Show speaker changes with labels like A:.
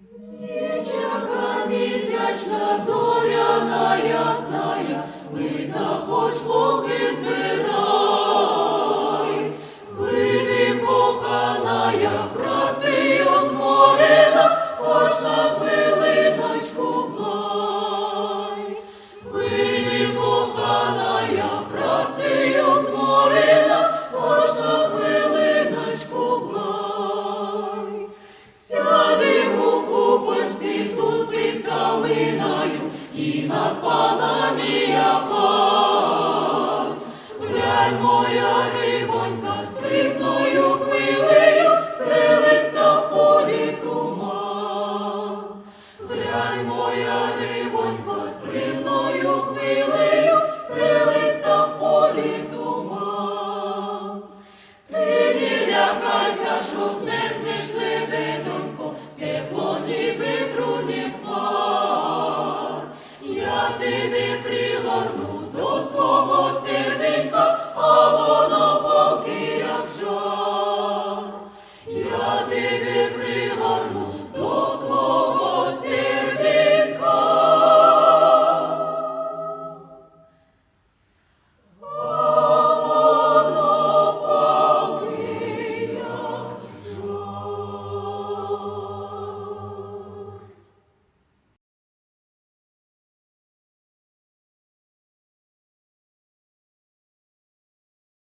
A: Дівчака місячна зоряна стінах пана міяка, глянь моя рибонька, срібною хвилею стелиться в полі туман. глянь моя рибонька, срібною хвилею стелиться в полі туман. Ти не лякайся, що змезнеш тебе. libre.